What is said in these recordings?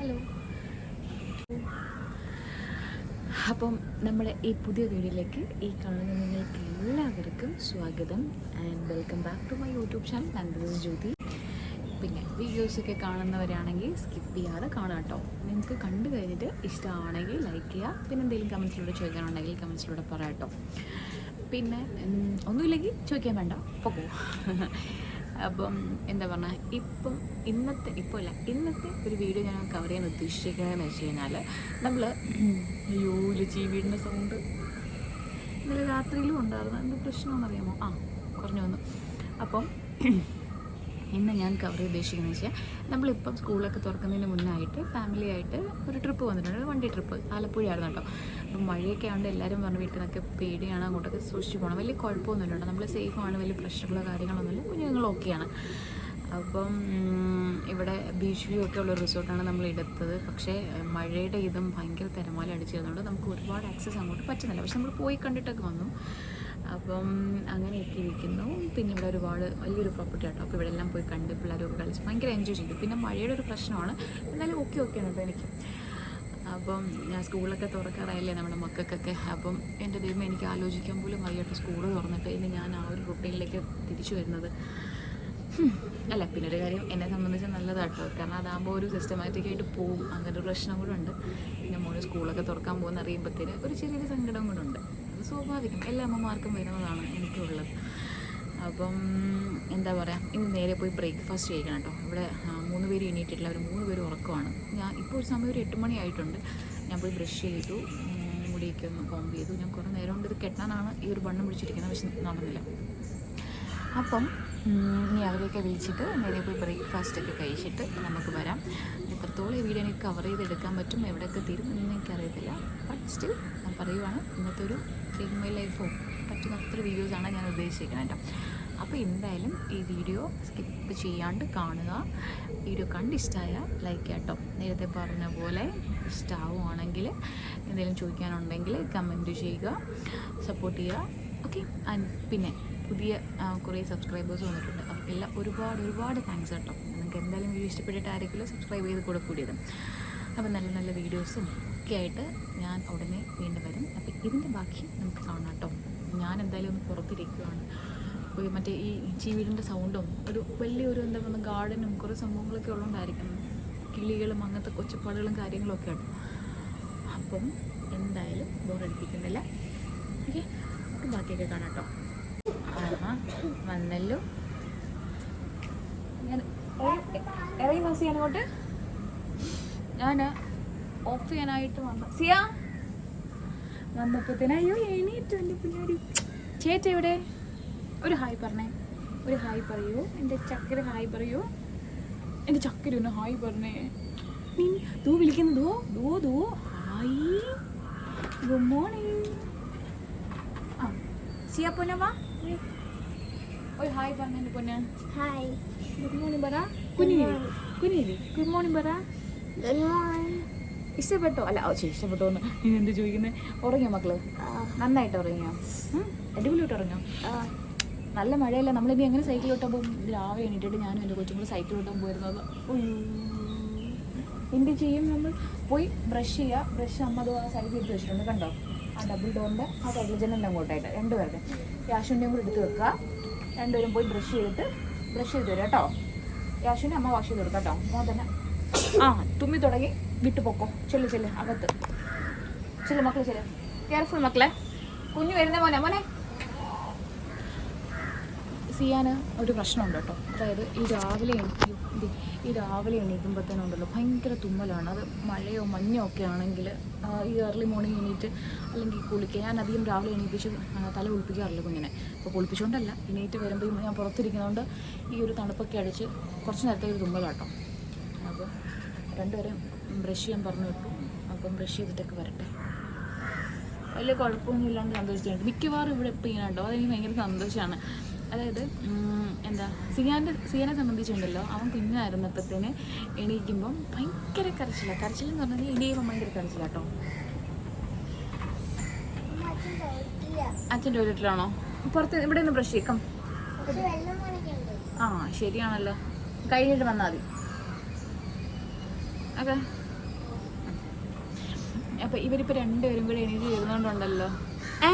Hello. അപ്പം നമ്മുടെ ഈ പുതിയ വീഡിയോയിലേക്ക് ഈ കാണുന്ന നിങ്ങൾക്ക് എല്ലാവർക്കും സ്വാഗതം and welcome back to my YouTube channel and Jyothi പിന്നെ വീഡിയോസൊക്കെ കാണുന്നവരാണെങ്കിൽ സ്കിപ്പ് ചെയ്യാതെ കാണാം കേട്ടോ. നിങ്ങൾക്ക് കണ്ടു കഴിഞ്ഞിട്ട് ഇഷ്ടമാണെങ്കിൽ ലൈക്ക് ചെയ്യുക. പിന്നെ എന്തെങ്കിലും കമൻസിലൂടെ ചോദിക്കാനുണ്ടെങ്കിൽ കമൻസിലൂടെ പറയാം കേട്ടോ. പിന്നെ ഒന്നുമില്ലെങ്കിൽ ചോദിക്കാൻ വേണ്ട. പൊക്കോ. അപ്പം എന്താ പറഞ്ഞാൽ ഇപ്പം ഇന്നത്തെ ഇപ്പോൾ അല്ല ഇന്നത്തെ ഒരു വീഡിയോ ഞാൻ കവർ ചെയ്യാൻ ഉദ്ദേശിക്കുന്നതെന്ന് വെച്ച് കഴിഞ്ഞാൽ നമ്മൾ അയ്യോ ലച്ചി വീടിന്റെ സൗണ്ട് ഇന്നലെ രാത്രിയിലും ഉണ്ടായിരുന്നു. എന്ത് പ്രശ്നമാണെന്നറിയാമോ ആ കുറഞ്ഞു വന്നു. അപ്പം ഇന്ന് ഞാൻ കവർ ചെയ്ത് ഉദ്ദേശിക്കുന്നത് വെച്ചാൽ നമ്മളിപ്പം സ്കൂളൊക്കെ തുറക്കുന്നതിന് മുന്നായിട്ട് ഫാമിലി ആയിട്ട് ഒരു ട്രിപ്പ് വന്നിട്ടുണ്ട്. വണ്ടി ട്രിപ്പ് ആലപ്പുഴയായിരുന്നു കേട്ടോ. അപ്പം മഴയൊക്കെ ആയതുകൊണ്ട് എല്ലാവരും പറഞ്ഞ് വീട്ടിൽ നിന്നൊക്കെ പേടിയാണ് അങ്ങോട്ടൊക്കെ സൂക്ഷിച്ച് പോകണം. വലിയ കുഴപ്പമൊന്നുമില്ല നമ്മൾ സേഫാണ് വലിയ പ്രശ്നങ്ങളോ കാര്യങ്ങളൊന്നുമില്ല. കുഞ്ഞുങ്ങൾ ഓക്കെയാണ് അപ്പം ഇവിടെ ബീച്ച് വ്യൂ ഒക്കെ ഉള്ള റിസോർട്ടാണ് നമ്മൾ എടുത്തത്. പക്ഷേ മഴയുടെ ഇതും ഭയങ്കര തിരമാല അടിച്ചിരുന്നതുകൊണ്ട് നമുക്ക് ഒരുപാട് ആക്സസ് അങ്ങോട്ട് പറ്റുന്നില്ല. പക്ഷെ നമ്മൾ പോയി കണ്ടിട്ടൊക്കെ വന്നു. അപ്പം അങ്ങനെയൊക്കെ ഇരിക്കുന്നു. പിന്നെ ഇവിടെ ഒരുപാട് വലിയൊരു പ്രോപ്പർട്ടി ആട്ടോ. അപ്പോൾ ഇവിടെ എല്ലാം പോയി കണ്ട് പിള്ളേരൊക്കെ കളിച്ച് ഭയങ്കര എൻജോയ് ചെയ്തു. പിന്നെ മഴയുടെ ഒരു പ്രശ്നമാണ്. എന്നാലും ഓക്കെ ഓക്കെയാണ് കേട്ടോ എനിക്ക്. അപ്പം ഞാൻ സ്കൂളൊക്കെ തുറക്കാറായില്ലേ നമ്മുടെ മക്കൾക്കൊക്കെ? അപ്പം എന്റെ ദൈവം എനിക്ക് ആലോചിക്കാൻ പോലും വയ്യായിട്ട് സ്കൂൾ തുറന്നിട്ട് ഇനി ഞാൻ ആ ഒരു റുട്ടീനിലേക്ക് തിരിച്ചു വരുന്നത്. അല്ല പിന്നെ ഒരു കാര്യം എന്നെ സംബന്ധിച്ച് നല്ലതാട്ടോ കാരണം അതാകുമ്പോൾ ഒരു സിസ്റ്റമാറ്റിക് ആയിട്ട് അങ്ങനെ ഒരു പ്രശ്നം കൂടെ ഉണ്ട്. പിന്നെ മോന് സ്കൂളൊക്കെ തുറക്കാൻ പോകുന്ന അറിയുമ്പോഴത്തേന് ഒരു ചെറിയൊരു സങ്കടം കൂടെ ഉണ്ട്. അത് സ്വാഭാവികം. എല്ലാ അമ്മമാർക്കും വരുന്നതാണ് എനിക്കുള്ളത്. അപ്പം എന്താ പറയുക ഇന്ന് നേരെ പോയി ബ്രേക്ക്ഫാസ്റ്റ് ചെയ്യണം കേട്ടോ. ഇവിടെ മൂന്ന് പേര് എണീറ്റിട്ടില്ല അവർ മൂന്ന് പേര് ഉറക്കമാണ് ഞാൻ ഇപ്പോൾ ഒരു സമയം ഒരു എട്ട് മണി ആയിട്ടുണ്ട്. ഞാൻ പോയി ബ്രഷ് ചെയ്തു മുടിയൊക്കെ ഒന്ന് കോംബ് ചെയ്തു. ഞാൻ കുറേ നേരം കൊണ്ട് ഇത് കെട്ടാനാണ് ഈ ഒരു ബണ്ണം പിടിച്ചിരിക്കുന്നത് പക്ഷെ നടന്നില്ല. അപ്പം ഇനി അവരെയൊക്കെ വിളിച്ചിട്ട് നേരെ പോയി ബ്രേക്ക്ഫാസ്റ്റ് ഒക്കെ കഴിച്ചിട്ട് നമുക്ക് വരാം. എത്രത്തോളം ഈ വീഡിയോ എനിക്ക് കവർ ചെയ്തെടുക്കാൻ പറ്റും എവിടെയൊക്കെ തീരും എന്ന് എനിക്കറിയത്തില്ല. ബട്ട് സ്റ്റിൽ ഞാൻ പറയുവാണ് ഇന്നത്തെ ഒരു ഡേ മൈ ലൈഫോ പറ്റുന്ന അത്ര വീഡിയോസാണ് ഞാൻ ഉദ്ദേശിക്കുന്നത് കേട്ടോ. അപ്പോൾ എന്തായാലും ഈ വീഡിയോ സ്കിപ്പ് ചെയ്യാണ്ട് കാണുക. വീഡിയോ കണ്ട് ഇഷ്ടമായ ലൈക്ക് കേട്ടോ നേരത്തെ പറഞ്ഞ പോലെ ഇഷ്ടമാവുകയാണെങ്കിൽ എന്തെങ്കിലും ചോദിക്കാനുണ്ടെങ്കിൽ കമന്റ് ചെയ്യുക സപ്പോർട്ട് ചെയ്യുക. ഓക്കെ പിന്നെ പുതിയ കുറേ സബ്സ്ക്രൈബേഴ്സ് വന്നിട്ടുണ്ട്. അവർക്കെല്ലാം ഒരുപാട് ഒരുപാട് താങ്ക്സ് കേട്ടോ. നിങ്ങൾക്ക് എന്തായാലും വീഡിയോ ഇഷ്ടപ്പെട്ടിട്ട് ആരെങ്കിലും സബ്സ്ക്രൈബ് ചെയ്ത് കൂടെ കൂടിയത്. അപ്പോൾ നല്ല നല്ല വീഡിയോസും ഒക്കെ ആയിട്ട് ഞാൻ ഉടനെ വീണ്ടും വരും. അപ്പോൾ ഇതിന്റെ ബാക്കി നമുക്ക് കാണാം കേട്ടോ. ഞാൻ എന്തായാലും ഒന്ന് പുറത്തിരിക്കുവാണ്. മറ്റേ ഈ ചീവീടിന്റെ സൗണ്ടും ഒരു വലിയൊരു എന്താ പറയുക ഗാർഡനും കുറേ സംഭവങ്ങളൊക്കെ ഉള്ളതുകൊണ്ടായിരിക്കും കിളികളും അങ്ങനത്തെ കൊച്ചപ്പാടുകളും കാര്യങ്ങളൊക്കെ ഉണ്ട് അപ്പം എന്തായാലും ബോറടിപ്പിക്കുന്നില്ല ഓക്കെ നമുക്ക് ബാക്കിയൊക്കെ കാണാം കേട്ടോ ആഹാ വന്നല്ലോ? ഞാൻ ഞാൻ ഓഫ് ചെയ്യാനായിട്ട് വന്ന സിയ? വന്നപ്പോഴത്തേന് അയ്യോ എണീറ്റു എന്റെ പിള്ളേർ ചേട്ട എവിടെ? ഒരു ഹായ് പറഞ്ഞേ. ഒരു ഹായ് പറയൂ. എന്റെ ചക്കര ഹായ് പറയൂ. എന്റെ ചക്കര ഒന്ന് ഹായ് പറഞ്ഞേ. നീ ദൂ വിളിക്കുന്നു. ദോ ദോ ദോ. ഹായ്. Good morning. ആ സിയ പൊന്ന വാ. ഒരു ഹായ് പറഞ്ഞ എന്റെ പൊന്നെ. ഹായ്. ഗുഡ് മോർണിംഗ് പറ. കുഞ്ഞിരി കുഞ്ഞിരി ഗുഡ് മോർണിംഗ് പറ. Good morning. ഇഷ്ടപ്പെട്ടോ? അല്ല ഇഷ്ടപ്പെട്ടോ എന്ന് നീ എന്ത് ചോദിക്കുന്നത് ഉറങ്ങിയോ മക്കൾ? നന്നായിട്ട് ഉറങ്ങിയോ? അടിപൊളിയായിട്ട് ഉറങ്ങിയോ നല്ല മഴയല്ല? നമ്മളിനി എങ്ങനെ സൈക്കിൾ ഓട്ടാൻ പോകും? രാവിലെ എണീറ്റിട്ട് ഞാനും എന്റെ കൊച്ചും കൂടെ സൈക്കിൾ ഓട്ടാൻ പോയിരുന്നത്. എന്ത് ചെയ്യും നമ്മൾ? പോയി ബ്രഷ് ചെയ്യുക. ബ്രഷ് അമ്മ അത് ആ സൈഡിൽ എടുത്ത് വെച്ചിട്ടുണ്ട് കണ്ടോ? ആ ഡബിൾ ഡോറിന്റെ ആ സൈഡിൽ ജനലിന്റെ അങ്ങോട്ടായിട്ട്. രണ്ടുപേരുടെ. യാഷുവിന്റെയും കൂടെ എടുത്ത് വെക്കുക. രണ്ടുപേരും പോയി ബ്രഷ് ചെയ്തിട്ട് ബ്രഷ് ചെയ്ത് തരും കേട്ടോ. യാഷുവിനെ അമ്മ വാഷ് ചെയ്ത് കൊടുക്കാം കേട്ടോ. ഞാൻ തന്നെ. ആ തുമ്മി തുടങ്ങി. വിട്ടു പൊക്കോ. ചെല്ലു ചെല്ലു. അകത്ത്. ചെല്ലു മക്കളെ ചെല്ലു. കെയർഫുൾ മക്കളെ. കുഞ്ഞു വരുന്ന മോനെ. മോനെ. സിയാന് ഒരു പ്രശ്നമുണ്ട് കേട്ടോ. അതായത് ഈ രാവിലെ എണീക്കും ഈ രാവിലെ എണീക്കുമ്പോഴത്തേനും ഉണ്ടല്ലോ ഭയങ്കര തുമ്മലാണ്. അത് മഴയോ മഞ്ഞോ ഒക്കെ ആണെങ്കിൽ ഈ ഏർലി മോർണിംഗ് എണീറ്റ് അല്ലെങ്കിൽ കുളിക്കുക ഞാൻ അധികം രാവിലെ എണീപ്പിച്ച് തല കുളിപ്പിക്കാറില്ല കുഞ്ഞിനെ. അപ്പോൾ കുളിപ്പിച്ചുകൊണ്ടല്ല എണീറ്റ് വരുമ്പോൾ ഞാൻ പുറത്തിരിക്കുന്നതുകൊണ്ട് ഈ ഒരു തണുപ്പൊക്കെ അടിച്ച് കുറച്ച് നേരത്തെ ഒരു തുമ്മലാട്ടോ അപ്പോൾ രണ്ടുപേരും ബ്രഷ് ചെയ്യാൻ പറഞ്ഞു വിട്ടു. അപ്പം ബ്രഷ് ചെയ്തിട്ടൊക്കെ വരട്ടെ. വലിയ കുഴപ്പമൊന്നും ഇല്ലാണ്ട് സന്തോഷിച്ചിട്ടുണ്ട്. മിക്കവാറും ഇവിടെ ഇങ്ങനെ ഉണ്ടോ? അതെനിക്ക് ഭയങ്കര സന്തോഷമാണ് അതായത് എന്താ സിയാന്റെ സിയാനെ സംബന്ധിച്ചുണ്ടല്ലോ അവൻ കുഞ്ഞായിരുന്നപ്പോഴത്തേന് എണീക്കുമ്പം ഭയങ്കര കരച്ചില. കരച്ചിലെന്ന് പറഞ്ഞാൽ ഇനിയും ഭയങ്കര കരച്ചിലാട്ടോ അച്ഛൻ ടോയ്ലറ്റിലാണോ? പുറത്ത് ഇവിടെ നിന്ന് ബ്രഷ് ചെയ്യിക്കാം ആ ശരിയാണല്ലോ. കഴിഞ്ഞിട്ട് വന്നാൽ മതി. അതെ. അപ്പം ഇവരിപ്പോൾ രണ്ടുപേരും കൂടി എണീറ്റ് വരുന്നോണ്ടുണ്ടല്ലോ ഏ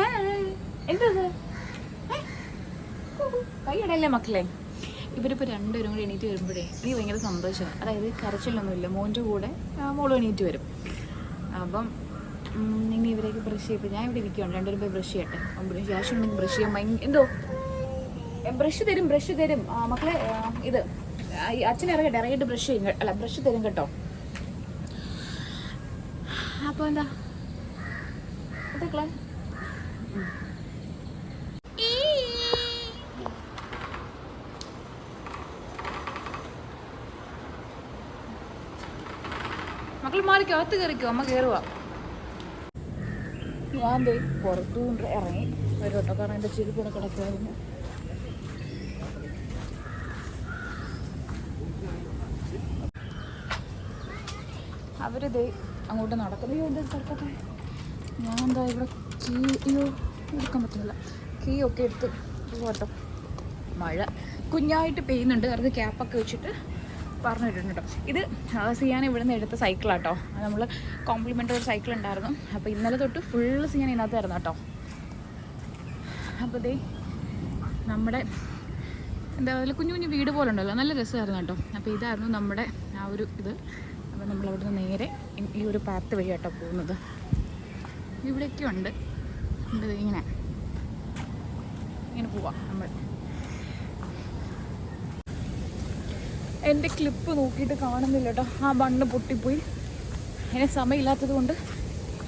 എന്തത്? കൈയിടല്ലേ മക്കളെ? ഇവരിപ്പോൾ രണ്ടുപേരും കൂടി എണീറ്റ് വരുമ്പോഴേ എനിക്ക് ഭയങ്കര സന്തോഷമാണ് അതായത് കരച്ചിലൊന്നുമില്ല. മോന്റെ കൂടെ മോൾ എണീറ്റ് വരും. അപ്പം നിങ്ങൾ ഇനി ഇവരേക്ക് ബ്രഷ് ചെയ്യപ്പോൾ ഞാൻ ഇവിടെ ഇരിക്കുകയാണ് രണ്ടുപേരും പോയി ബ്രഷ് ചെയ്യട്ടെ? ക്യാഷ് ഉണ്ടെങ്കിൽ ബ്രഷ് ചെയ്യാൻ ഭയങ്കര എന്തോ? ബ്രഷ് തരും ബ്രഷ് തരും. മക്കളെ ഇത് അച്ഛൻ ഇറങ്ങട്ടെ ഇറങ്ങിയിട്ട് ബ്രഷ് ചെയ്യും അല്ല ബ്രഷ് തരും കേട്ടോ. അപ്പോൾ എന്താ? ഇതൊക്കെ മക്കൾ ഇറങ്ങി. അങ്ങോട്ട് നടക്കുന്നു. എന്താ കിടക്കട്ടെ ഞാൻ എന്താ ഇവിടെ കീ അയ്യോ എടുക്കാൻ പറ്റുന്നില്ല. കീ ഒക്കെ എടുത്ത് പോട്ടോ മഴ. കുഞ്ഞായിട്ട് പെയ്യുന്നുണ്ട്. അവർക്ക് ക്യാപ്പൊക്കെ വെച്ചിട്ട് പറഞ്ഞു വിട്ടിട്ടുണ്ട് കേട്ടോ. ഇത് സിയാൻ ഇവിടെ നിന്ന് എടുത്ത സൈക്കിളാട്ടോ നമ്മൾ കോംപ്ലിമെന്ററി ഒരു സൈക്കിൾ ഉണ്ടായിരുന്നു. അപ്പോൾ ഇന്നലെ തൊട്ട് ഫുള്ള് സിയാൻ ഇതിനകത്തായിരുന്നു കേട്ടോ. അപ്പോൾ ഇതേ നമ്മുടെ എന്താ പറയുക കുഞ്ഞു കുഞ്ഞു വീട് പോലെ ഉണ്ടല്ലോ. നല്ല രസമായിരുന്നു കേട്ടോ. അപ്പോൾ ഇതായിരുന്നു നമ്മുടെ ആ ഒരു ഇത്. അപ്പോൾ നമ്മൾ അവിടുന്ന് നേരെ ഈ- ഒരു പാത്ത് വഴി കേട്ടോ പോകുന്നത്. ഇവിടെയൊക്കെ ഉണ്ട്. ഇങ്ങനെ. ഇങ്ങനെ പോവാം നമ്മൾ. എന്റെ ക്ലിപ്പ് നോക്കിയിട്ട് കാണുന്നില്ല കേട്ടോ ആ ബണ്ണ് പൊട്ടിപ്പോയി. അതിന് സമയമില്ലാത്തത് കൊണ്ട്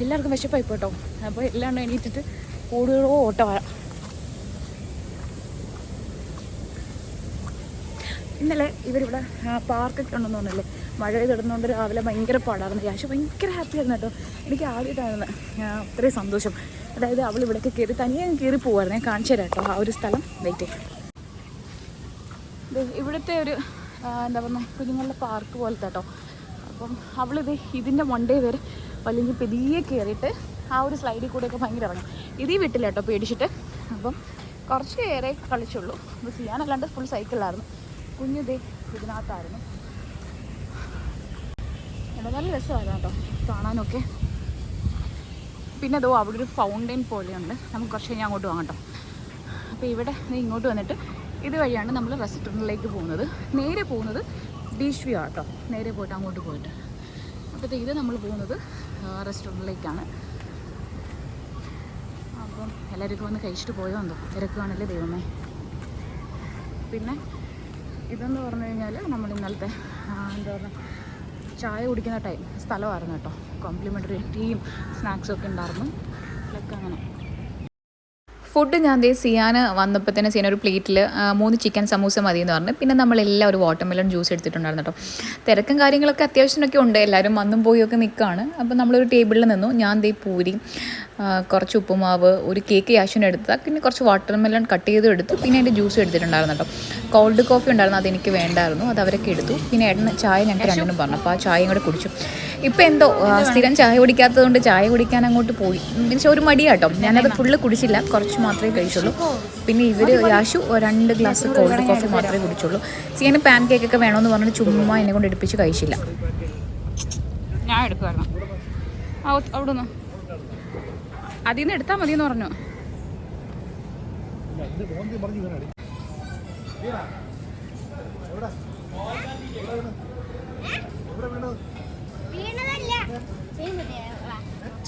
എല്ലാവർക്കും വിശപ്പായി പോട്ടോ. അപ്പോൾ എല്ലാം എണീറ്റിട്ട് കൂടുതലോ ഓട്ടമാണ് ഇന്നലെ ഇവരിവിടെ പാർക്കൊക്കെ ഉണ്ടെന്ന് തോന്നുന്നില്ലേ മഴ പെയ്തിടുന്നതുകൊണ്ട് രാവിലെ ഭയങ്കര പാടായിരുന്നു. യാശ ഭയങ്കര ഹാപ്പി ആയിരുന്നു കേട്ടോ. എനിക്ക് ആദ്യമായിട്ടായിരുന്നു. അത്രയും സന്തോഷം. അതായത് അവൾ ഇവിടേക്ക് കയറി തനിയെ കയറി പോകുമായിരുന്നു ഞാൻ കാണിച്ചു തരാം കേട്ടോ. ആ ഒരു സ്ഥലം. വെയിറ്റ് ഇവിടുത്തെ ഒരു എന്താ പറയുക കുഞ്ഞുങ്ങളുടെ പാർക്ക് പോലത്തെ കേട്ടോ. അപ്പം അവളിത് ഇതിന്റെ മണ്ടേ വരെ വലിയ പെതിയെ കയറിയിട്ട് ആ ഒരു സ്ലൈഡിൽ കൂടെയൊക്കെ ഭയങ്കര ഇറങ്ങും. ഇതീ വിട്ടില്ല കേട്ടോ പേടിച്ചിട്ട്. അപ്പം കുറച്ച് ഏറെ കളിച്ചുള്ളൂ. അപ്പോൾ ചെയ്യാനല്ലാണ്ട് ഫുൾ സൈക്കിളിലായിരുന്നു കുഞ്ഞിതേ ഇതിനകത്തായിരുന്നു. എന്താ നല്ല രസമായിരുന്നു കേട്ടോ കാണാനൊക്കെ. പിന്നെ അതോ അവിടെ ഒരു ഫൗണ്ടെയിൻ പോലെയുണ്ട്. നമുക്ക് കുറച്ച് കഴിഞ്ഞാൽ അങ്ങോട്ട് പോകാം കേട്ടോ. അപ്പോൾ ഇവിടെ ഇങ്ങോട്ട് വന്നിട്ട് ഇതുവഴിയാണ് നമ്മൾ റെസ്റ്റോറന്റിലേക്ക് പോകുന്നത്. നേരെ പോകുന്നത് ബീച്ച് വ്യൂ ആട്ടോ നേരെ പോയിട്ട് അങ്ങോട്ട് പോയിട്ട്. അപ്പോൾ ഇത് നമ്മൾ പോകുന്നത് റെസ്റ്റോറന്റിലേക്കാണ്. അപ്പം എല്ലാവർക്കും വന്ന് കഴിച്ചിട്ട് പോയോ എന്തോ? തിരക്കുകയാണല്ലേ ദൈവമേ. പിന്നെ ഇതെന്ന് പറഞ്ഞു കഴിഞ്ഞാൽ നമ്മൾ ഇന്നലത്തെ എന്താ പറയുക ചായ കുടിക്കുന്ന ടൈം സ്ഥലമായിരുന്നു കേട്ടോ. കോംപ്ലിമെന്ററി ടീയും സ്നാക്സും ഒക്കെ ഉണ്ടായിരുന്നു. അതൊക്കെ അങ്ങനെ. ഫുഡ് ഞാൻ ദേ സിയാന് വന്നപ്പോൾ തന്നെ സിയാൻ ഒരു പ്ലേറ്റിൽ മൂന്ന് ചിക്കൻ സമൂസ മതി എന്ന് പറഞ്ഞു. പിന്നെ നമ്മളെല്ലാം ഒരു വാട്ടർമെലൺ ജ്യൂസ് എടുത്തിട്ടുണ്ടായിരുന്നു കേട്ടോ തിരക്കും കാര്യങ്ങളൊക്കെ അത്യാവശ്യമൊക്കെ ഉണ്ട്. എല്ലാവരും വന്നും പോയി ഒക്കെ നിൽക്കുകയാണ് അപ്പോൾ നമ്മളൊരു ടേബിളിൽ നിന്നു. ഞാൻ ദേ പൂരി കുറച്ച് ഉപ്പുമാവ് ഒരു കേക്ക് യാഷിന് എടുത്ത പിന്നെ കുറച്ച് വാട്ടർമെലൺ കട്ട് ചെയ്ത് എടുത്തു. പിന്നെ അതിന്റെ ജ്യൂസ് എടുത്തിട്ടുണ്ടായിരുന്നു കേട്ടോ കോൾഡ് കോഫി ഉണ്ടായിരുന്നു. അതെനിക്ക് വേണ്ടായിരുന്നു. അത് അവരൊക്കെ എടുത്തു. പിന്നെ ഏട്ടന് ചായ ഞങ്ങൾക്ക് രണ്ടിനും പറഞ്ഞു. അപ്പോൾ ആ ചായയും കൂടെ കുടിച്ചു. ഇപ്പോൾ എന്തോ സ്ഥിരം ചായ കുടിക്കാത്തത് കൊണ്ട് ചായ കുടിക്കാൻ അങ്ങോട്ട് പോയി. മീൻസ് ഒരു മടിയാട്ടോ ഞാനത് ഫുള്ള് കുടിച്ചില്ല. കുറച്ച് മാത്രമേ കഴിച്ചുള്ളൂ. പിന്നെ ഇവർ യാശു രണ്ട് ഗ്ലാസ് കോൾഡ് കോഫി മാത്രമേ കുടിച്ചുള്ളൂ. സിയാന് പാൻ കേക്ക് ഒക്കെ വേണമെന്ന് പറഞ്ഞിട്ട് ചുമ്മാ എന്നെ കൊണ്ട് എടുപ്പിച്ച് കഴിച്ചില്ല. ഞാൻ എടുക്കുമായിരുന്നു ആ ഒ- അവിടെ നിന്ന് അതിൽ നിന്ന് എടുത്താൽ മതി എന്ന് പറഞ്ഞു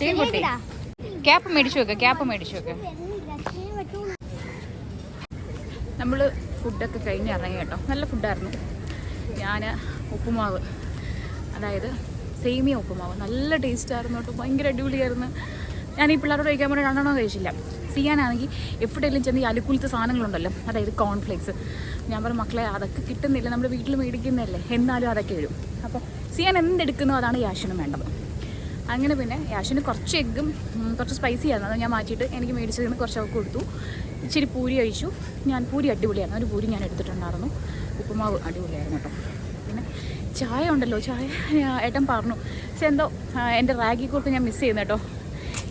ചെയിൻ പൊട്ടി ക്യാപ്പ് മേടിച്ചു വെക്കുക ക്യാപ്പ് മേടിച്ചു വെക്കുക നമ്മൾ ഫുഡൊക്കെ കഴിഞ്ഞ് ഇറങ്ങി കേട്ടോ. നല്ല ഫുഡായിരുന്നു. ഞാൻ ഉപ്പുമാവ് അതായത് സേമിയ ഉപ്പുമാവ്. നല്ല ടേസ്റ്റ് ആയിരുന്നു കേട്ടോ. ഭയങ്കര അടിപൊളിയായിരുന്നു. ഞാൻ ഈ പിള്ളേരോട് കഴിക്കാൻ വേണ്ടി രണ്ടെണ്ണം കഴിച്ചില്ല. സിയാനാണെങ്കിൽ എവിടെയെങ്കിലും ചെന്ന് ഈ അലുക്കുലത്തെ സാധനങ്ങളുണ്ടല്ലോ. അതായത് കോൺഫ്ലേക്സ് ഞാൻ പറഞ്ഞ മക്കളെ അതൊക്കെ കിട്ടുന്നില്ല. നമ്മൾ വീട്ടിൽ മേടിക്കുന്നതല്ലേ. എന്നാലും അതൊക്കെ വരും അപ്പോൾ സിയാൻ എന്തെടുക്കുന്നോ? അതാണ് യാഷനും വേണ്ടത്. അങ്ങനെ പിന്നെ യാഷിന് കുറച്ച് എഗ്ഗും കുറച്ച് സ്പൈസി ആയിരുന്നു. അത് ഞാൻ മാറ്റിയിട്ട് എനിക്ക് മേടിച്ചതിൽ നിന്ന് കുറച്ച് അവർക്ക് കൊടുത്തു. ഇച്ചിരി പൂരി കഴിച്ചു ഞാൻ പൂരി അടിപൊളിയായിരുന്നു. ഒരു പൂരി ഞാൻ എടുത്തിട്ടുണ്ടായിരുന്നു. ഉപ്പുമാവ് അടിപൊളിയായിരുന്നു കേട്ടോ. പിന്നെ ചായ ഉണ്ടല്ലോ. ചായ ഏട്ടൻ പറഞ്ഞു. പക്ഷെ എന്തോ എന്റെ റാഗി കുറുക്ക് ഞാൻ മിസ് ചെയ്യുന്നു കേട്ടോ.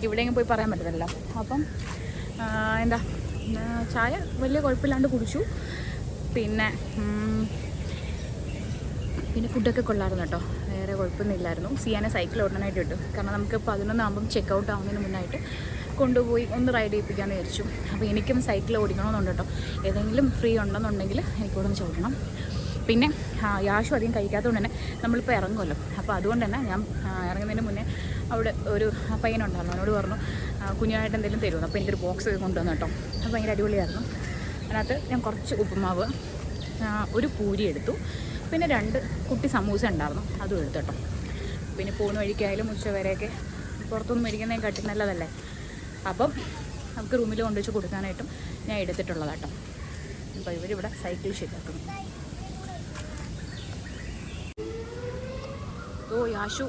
ഇവിടെയെങ്കിലും പോയി പറയാൻ പറ്റത്തില്ല അപ്പം എന്താ ചായ വലിയ കുഴപ്പമില്ലാണ്ട് കുടിച്ചു. പിന്നെ പിന്നെ ഫുഡൊക്കെ കൊള്ളായിരുന്നു കേട്ടോ. വേറെ കുഴപ്പമൊന്നുമില്ലായിരുന്നു. സിയാനെ സൈക്കിൾ ഓടാനായിട്ട് ഇട്ടു. കാരണം നമുക്ക് പതിനൊന്നാകുമ്പം ചെക്ക് ഔട്ട് ആവുന്നതിന് മുന്നായിട്ട് കൊണ്ടുപോയി ഒന്ന് റൈഡ് ചെയ്യിപ്പിക്കാമെന്ന് വിചാരിച്ചു. അപ്പോൾ എനിക്കും സൈക്കിൾ ഓടിക്കണമെന്നുണ്ട് കേട്ടോ. ഏതെങ്കിലും ഫ്രീ ഉണ്ടെന്നുണ്ടെങ്കിൽ എനിക്കോടൊന്ന് ചോദിക്കണം. പിന്നെ യാഷും അധികം കഴിക്കാത്തതുകൊണ്ട് തന്നെ നമ്മളിപ്പോൾ ഇറങ്ങുമല്ലോ. അപ്പോൾ അതുകൊണ്ട് തന്നെ ഞാൻ ഇറങ്ങുന്നതിന് മുന്നേ അവിടെ ഒരു പയ്യനുണ്ടായിരുന്നു. എന്നോട് പറഞ്ഞു കുഞ്ഞായിട്ട് എന്തെങ്കിലും തരുമെന്ന് അപ്പോൾ എനിക്കൊരു ബോക്സ് കൊണ്ടുവന്നു കേട്ടോ. അപ്പോൾ ഭയങ്കര അടിപൊളിയായിരുന്നു. അതിനകത്ത് ഞാൻ കുറച്ച് ഉപ്പുമാവ് ഒരു പൂരി എടുത്തു. പിന്നെ രണ്ട് കുട്ടി സമൂസ ഉണ്ടായിരുന്നു. അതും എടുത്തു പിന്നെ പോകുന്ന വഴിക്കായാലും ഉച്ച വരെയൊക്കെ പുറത്തുനിന്ന് മേടിക്കുന്നതിനെ കാട്ടി നല്ലതല്ലേ? അപ്പം നമുക്ക് റൂമിൽ കൊണ്ടുവച്ച് കൊടുക്കാനായിട്ടും ഞാൻ എടുത്തിട്ടുള്ളതാട്ടോ. അപ്പോൾ ഇവരിവിടെ സൈക്കിൾ ശരിയാക്കുന്നു ഓ യാശു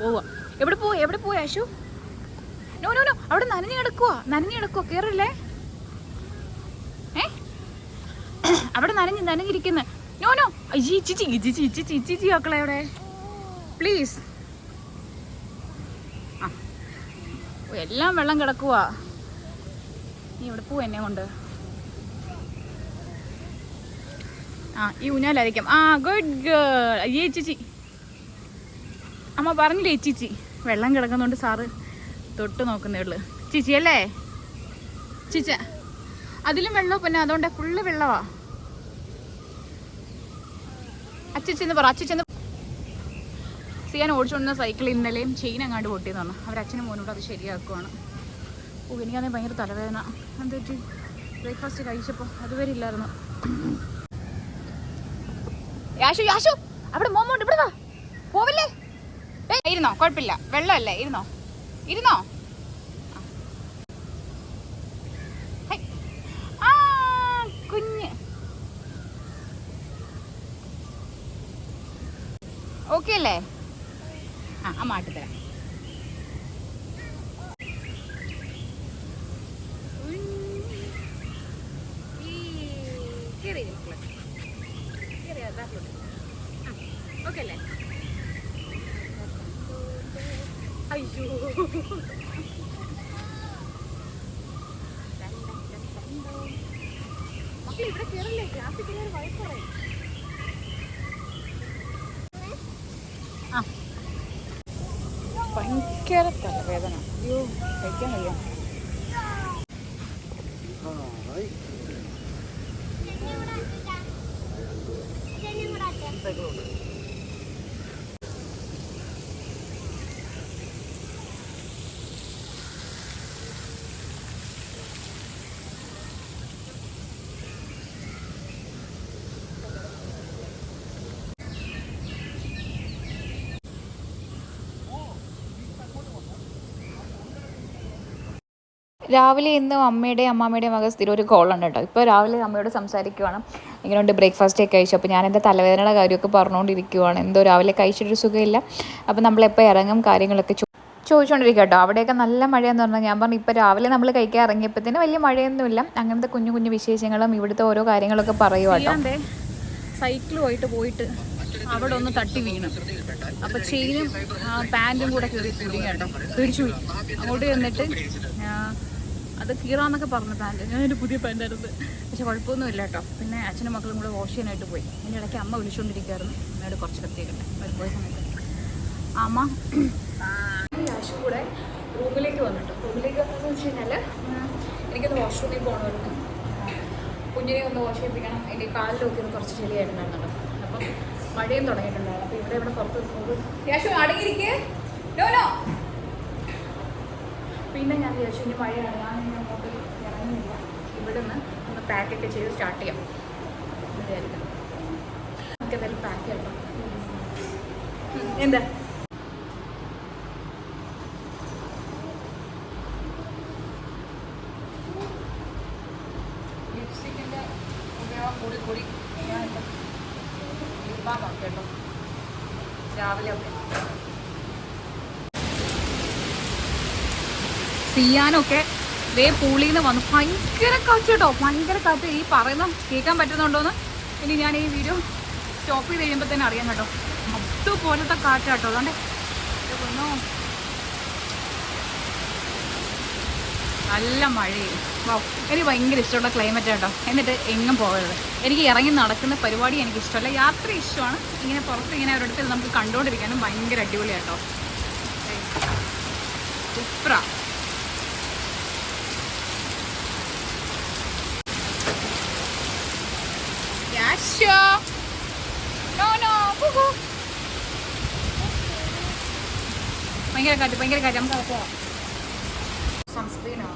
പോവാ എവിടെ പോവാ എവിടെ പോവാ യാശു? നോ നോ നോ അവിടെ നനഞ്ഞു കിടക്കുവാ. നനഞ്ഞു കിടക്കുവാ. കയറില്ലേ ഏ? അവിടെ നനഞ്ഞ് നനഞ്ഞിരിക്കുന്ന. നോ നോ അയ്യേ ചിച്ചി ചിച്ചി ചിച്ചി ചിച്ചി മക്കളെ അവിടെ പ്ലീസ് ആ എല്ലാം വെള്ളം കിടക്കുവാ. നീ ഇവിടെ പോ എന്നെ കൊണ്ട്. ആ ഈ ഊഞ്ഞാലായിരിക്കും. ആ ഗുഡ് ഗേൾ അയ്യേ ചിച്ചി അമ്മ പറഞ്ഞില്ലേ ചിച്ചി വെള്ളം കിടക്കുന്നതുകൊണ്ട് സാറ് തൊട്ട് നോക്കുന്നേ ഉള്ളു. ചിച്ചി അല്ലേ? ചിച്ച അതിലും വെള്ളം പിന്നെ. അതുകൊണ്ട് ഫുള്ള് വെള്ളവാ. അച്ഛച്ചെന്ന് പറ അച്ഛച്ചെന്ന് സിയാൻ ഓടിച്ചുകൊണ്ടിരുന്ന സൈക്കിൾ ഇന്നലെയും ചെയിൻ അങ്ങാണ്ട് പൊട്ടിയെന്ന് പറഞ്ഞു അവർ അച്ഛനും മോനോട് അത് ശരിയാക്കുവാണ്. ഓ എനിക്കാണെങ്കിൽ ഭയങ്കര തലവേദന. എന്താ ബ്രേക്ക്ഫാസ്റ്റ് കഴിച്ചപ്പോൾ അതുവരെ ഇല്ലായിരുന്നു. യാശു യാശു അവിടെ മോമോണ്ട് ഇവിടെ പോവില്ലേ? ഇരുന്നോ കുഴപ്പമില്ല. വെള്ളമല്ലേ ഇരുന്നോ? ഇരുന്നോ ഹൈ. ആ, കുഞ്ഞ് അല്ലേ? ആ അമ്മ ആട്ടിത്തരാം. ഓക്കെ അല്ലേ അയ്യോ മക്കളെ ഇവിടെ കയറല്ലേ ക്ലാസ്സിൽ കയറി വഴക്കറേ ആ ഭയങ്കര വേദന. അയ്യോ കഴിക്കാൻ വയ്യ. രാവിലെ ഇന്നും അമ്മയുടെയും അമ്മാമ്മയുടെയും മകൾ സ്ഥിരം ഒരു കോളുണ്ട് കേട്ടോ. ഇപ്പോൾ രാവിലെ അമ്മയോട് സംസാരിക്കുവാണ്. ഇങ്ങനെയുണ്ട് ബ്രേക്ക്ഫാസ്റ്റ് ഒക്കെ കഴിച്ചു. അപ്പോൾ ഞാൻ എന്റെ തലവേദനയുടെ കാര്യമൊക്കെ പറഞ്ഞുകൊണ്ടിരിക്കുവാണ്. എന്തോ രാവിലെ കഴിച്ചിട്ടൊരു സുഖമില്ല. അപ്പോൾ നമ്മളെപ്പോൾ ഇറങ്ങും കാര്യങ്ങളൊക്കെ ചോദിച്ചുകൊണ്ടിരിക്കുക കേട്ടോ. അവിടെയൊക്കെ നല്ല മഴയെന്ന് പറഞ്ഞാൽ ഞാൻ പറഞ്ഞു ഇപ്പോൾ രാവിലെ നമ്മൾ കഴിക്കാൻ ഇറങ്ങിയപ്പോഴത്തേന് വലിയ മഴയൊന്നുമില്ല. അങ്ങനത്തെ കുഞ്ഞു കുഞ്ഞു വിശേഷങ്ങളും ഇവിടുത്തെ ഓരോ കാര്യങ്ങളൊക്കെ പറയുക കേട്ടോ. സൈക്കിളുമായിട്ട് പോയിട്ട് അവിടെ ഒന്ന് തട്ടി വീണു. അപ്പൊ ചെയിനും പാന്റും കൂടെ കീറി കുടുങ്ങി കേട്ടോ. തിരിച്ചു അങ്ങോട്ട് ചെന്നിട്ട് അത് കീറാന്നൊക്കെ പറഞ്ഞു പാന്റ് ഞാനൊരു പുതിയ പാന്റായിരുന്നു പക്ഷെ കുഴപ്പമൊന്നുമില്ല കേട്ടോ. പിന്നെ അച്ഛനും മക്കളും കൂടെ വാഷ് ചെയ്യാനായിട്ട് പോയി. അതിന്റെ ഇടയ്ക്ക് അമ്മ വിളിച്ചുകൊണ്ടിരിക്കുകയായിരുന്നു അമ്മയോട് കുറച്ച് കത്തിയൊക്കെ അവർ പോയ സമയത്ത്. അമ്മ യാശു കൂടെ റൂമിലേക്ക് വന്നിട്ട്. റൂമിലേക്ക് വന്നതെന്ന് വെച്ച് കഴിഞ്ഞാൽ എനിക്കൊന്ന് വാഷ്റൂമിൽ പോകണമായിരുന്നു. കുഞ്ഞിനെ ഒന്ന് വാഷ് ചെയ്യിപ്പിക്കണം. എന്റെ കാലിലൊക്കെ ഒന്ന് കുറച്ച് ചെളിയായിട്ടുണ്ടായിരുന്നല്ലോ. അപ്പം മഴയും തുടങ്ങിയിട്ടുണ്ടായിരുന്നു. അപ്പോൾ ഇവിടെ ഇവിടെ പുറത്ത് യാശു അടങ്ങിയിരിക്കേ നോ നോ പിന്നെ ഞാൻ വിചാരിച്ചു ഇനി മഴ ഇനി അങ്ങോട്ട് ഇറങ്ങുന്നില്ല. ഇവിടെ നിന്ന് ഒന്ന് പാക്കൊക്കെ ചെയ്ത് സ്റ്റാർട്ട് ചെയ്യാം. വിചാരിക്കാം നമുക്ക് എന്തായാലും പാക്ക് ചെയ്യണം എന്താ ലിപ്സ്റ്റിക്കിന്റെ ഉപയോഗം കൂടി കൂടി ഞാനിപ്പം ലിപ്പാമാണ് കേട്ടോ രാവിലെ ഒക്കെ സിയാനൊക്കെ വേ പൂളിയിൽ നിന്ന് വന്നു. ഭയങ്കര കാറ്റ് കേട്ടോ. ഭയങ്കര കാറ്റ്. ഈ പറയുന്ന കേൾക്കാൻ പറ്റുന്നുണ്ടോന്ന് ഇനി ഞാൻ ഈ വീഡിയോ സ്റ്റോപ്പ് ചെയ്ത് കഴിയുമ്പോൾ തന്നെ അറിയാം കേട്ടോ. അതുപോലത്തെ കാറ്റാട്ടോ അതുകൊണ്ട് നല്ല മഴയും. എനിക്ക് ഭയങ്കര ഇഷ്ടമുള്ള ക്ലൈമറ്റ് കേട്ടോ. എന്നിട്ട് എങ്ങും പോകരുത്. എനിക്ക് ഇറങ്ങി നടക്കുന്ന പരിപാടി എനിക്ക് ഇഷ്ടമല്ല. യാത്ര ഇഷ്ടമാണ്. ഇങ്ങനെ പുറത്ത് ഇങ്ങനെ അവരുടെ അടുത്ത് നമുക്ക് കണ്ടുകൊണ്ടിരിക്കാനും ഭയങ്കര അടിപൊളിയാട്ടോ സൂപ്പറാ യാശോ നോ നോ ഹു ഭയങ്കര കാറ്റ് ഭയങ്കര കാറ്റ്. നമുക്ക് അവിടെ പോവാം. സൺസ്ക്രീനോ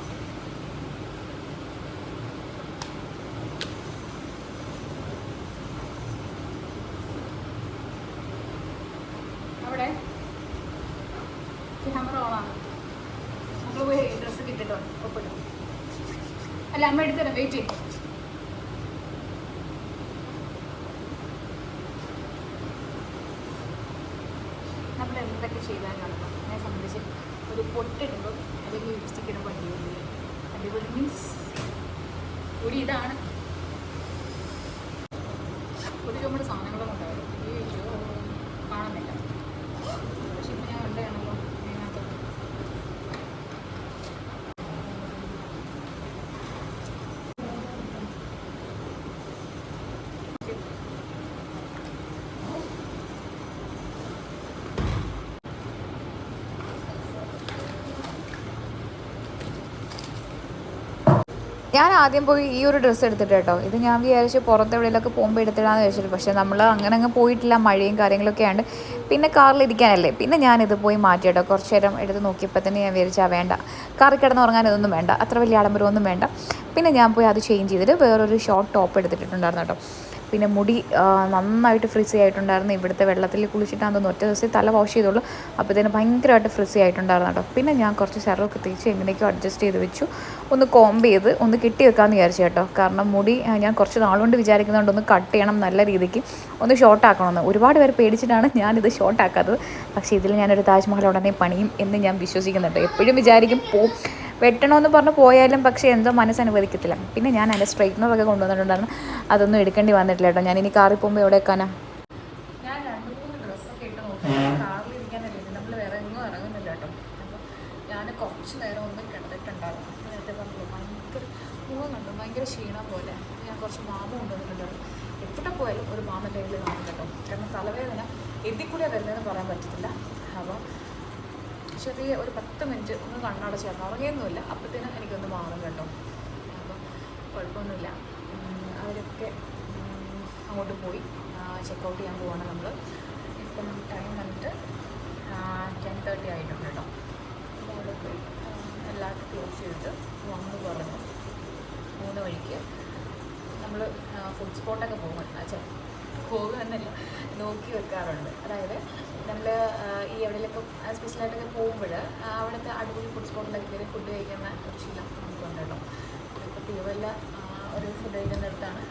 അവിടെ ക്യാമറ ഓണാണ് നമ്മൾ പോയി ഡ്രസ്സ് കിട്ടിട്ടോ ഒപ്പിടും. അല്ല അമ്മ എടുത്തരാം വെയിറ്റ് ചെയ്യും നമ്മൾ എന്തൊക്കെ ചെയ്താലാണ് എന്നെ സംബന്ധിച്ച് ഒരു പൊട്ടിടുമ്പോൾ അല്ലെങ്കിൽ ലിപ്സ്റ്റിക് ഇടുമ്പോൾ അടിപൊളി. അടിപൊളി മീൻസ് ഒരു ഇതാണ്. ഒരു ചുമട് സാധനങ്ങളും ഉണ്ടാവും അയ്യോ കാണുന്നില്ല പക്ഷെ ഇപ്പം ഞാൻ കണ്ടാണല്ലോ ഇതിനകത്ത് ഞാൻ ആദ്യം പോയി ഈ ഒരു ഡ്രസ്സ് എടുത്തിട്ട് കേട്ടോ. ഇത് ഞാൻ വിചാരിച്ചു പുറത്ത് എവിടെയെങ്കിലുമൊക്കെ പോകുമ്പോൾ എടുത്തിടാന്ന് വിചാരിച്ചിട്ട്. പക്ഷേ നമ്മൾ അങ്ങനെ അങ്ങ് പോയിട്ടില്ല. മഴയും കാര്യങ്ങളൊക്കെ ആണ്ട് പിന്നെ കാറിലിരിക്കാനല്ലേ പിന്നെ ഞാനിത് പോയി മാറ്റി കേട്ടോ. കുറച്ച് നേരം എടുത്ത് നോക്കിയപ്പോൾ തന്നെ ഞാൻ വിചാരിച്ചാൽ വേണ്ട. കാറിൽ കിടന്ന് ഉറങ്ങാൻ ഇതൊന്നും വേണ്ട. അത്ര വലിയ ആഡംബരമൊന്നും വേണ്ട. പിന്നെ ഞാൻ പോയി അത് ചേഞ്ച് ചെയ്തിട്ട് വേറൊരു ഷോർട്ട് ടോപ്പ് എടുത്തിട്ടുണ്ടായിരുന്നു കേട്ടോ. പിന്നെ മുടി നന്നായിട്ട് ഫ്രിസി ആയിട്ടുണ്ടായിരുന്നു. ഇവിടുത്തെ വെള്ളത്തിൽ തോന്നുന്നു ഒറ്റ ദിവസം തല വാഷ് ചെയ്തോളൂ അപ്പോൾ ഇതിന് ഭയങ്കരമായിട്ട് ഫ്രിസി ആയിട്ടുണ്ടായിരുന്നു കേട്ടോ. പിന്നെ ഞാൻ കുറച്ച് സെറൊക്കെ തേച്ച് എങ്ങനെയൊക്കെയോ അഡ്ജസ്റ്റ് ചെയ്ത് വെച്ചു. ഒന്ന് കോംബ് ചെയ്ത് ഒന്ന് കെട്ടി വെക്കാമെന്ന് വിചാരിച്ചു കേട്ടോ. കാരണം മുടി ഞാൻ കുറച്ച് നാളുകൊണ്ട് വിചാരിക്കുന്നുണ്ട് ഒന്ന് കട്ട് ചെയ്യണം നല്ല രീതിക്ക്. ഒന്ന് ഷോർട്ട് ആക്കണമെന്ന്. ഒരുപാട് പേര് പേടിച്ചിട്ടാണ് ഞാനിത് ഷോർട്ടാക്കാത്തത് പക്ഷേ ഇതിൽ ഞാനൊരു താജ്മഹൽ ഉടനെ പണിയും എന്ന് ഞാൻ വിശ്വസിക്കുന്നുണ്ട്. എപ്പോഴും വിചാരിക്കും പോ വെട്ടണമെന്ന് പറഞ്ഞ് പോയാലും പക്ഷേ എന്തോ മനസ്സനുവദിക്കത്തില്ല പിന്നെ ഞാൻ അതിന്റെ സ്ട്രൈറ്റ്നറൊക്കെ കൊണ്ടുവന്നിട്ടുണ്ടായിരുന്നു. അതൊന്നും എടുക്കേണ്ടി വന്നിട്ടില്ല കേട്ടോ. ഞാൻ ഇനി കാറിൽ പോകുമ്പോൾ എവിടെ കുറച്ച് നേരം ഒന്നും കിടന്നിട്ടുണ്ടായിരുന്നു. നേരത്തെ പറഞ്ഞു ഭയങ്കര മുഖം കണ്ടു ഭയങ്കര ക്ഷീണം പോലെ. ഞാൻ കുറച്ച് മാമ കൊണ്ടുവന്നിട്ടുണ്ടായിരുന്നു. എവിടെ പോയാലും ഒരു മാമന്റെ കയ്യിൽ കാണും കേട്ടോ. കാരണം തലവേദന എതിക്കൂടെ വരുന്നതെന്ന് പറയാൻ പറ്റത്തില്ല. അപ്പോൾ ചെറിയ ഒരു പത്ത് മിനിറ്റ് ഒന്ന് കണ്ണടച്ചായിരുന്നു ഉറങ്ങിയൊന്നുമില്ല. അപ്പോഴത്തേനും എനിക്കൊന്ന് മാറും കേട്ടോ. അപ്പം കുഴപ്പമൊന്നുമില്ല. അവരൊക്കെ അങ്ങോട്ട് പോയി. ചെക്കൗട്ട് ചെയ്യാൻ പോവാണ് നമ്മൾ ഇപ്പം ടൈം വന്നിട്ട് ടെൻ തേർട്ടി ആയിട്ടുണ്ട് കേട്ടോ. അവിടെ പോയി എല്ലാവർക്കും ക്ലോസ് ചെയ്തിട്ട് വന്ന് പറഞ്ഞു മൂന്ന് വഴിക്ക് നമ്മൾ ഫുഡ് സ്പോട്ടൊക്കെ പോകും. ചെ പോകുമെന്നല്ല നോക്കി വെക്കാറുണ്ട്. അതായത് നമ്മൾ ഈ എവിടെയൊക്കെ സ്പെഷ്യലായിട്ടൊക്കെ പോകുമ്പോൾ അവിടുത്തെ അടിപൊളി ഫുഡ് സ്പോട്ടിലൊക്കെ കയറി ഫുഡ് കഴിക്കുന്ന ഒരു ശീലം നമുക്കുണ്ട് കേട്ടോ. ഇപ്പോൾ തിരുവല്ല ഒരു ഫുഡ് കഴിക്കുന്നിടത്താണ്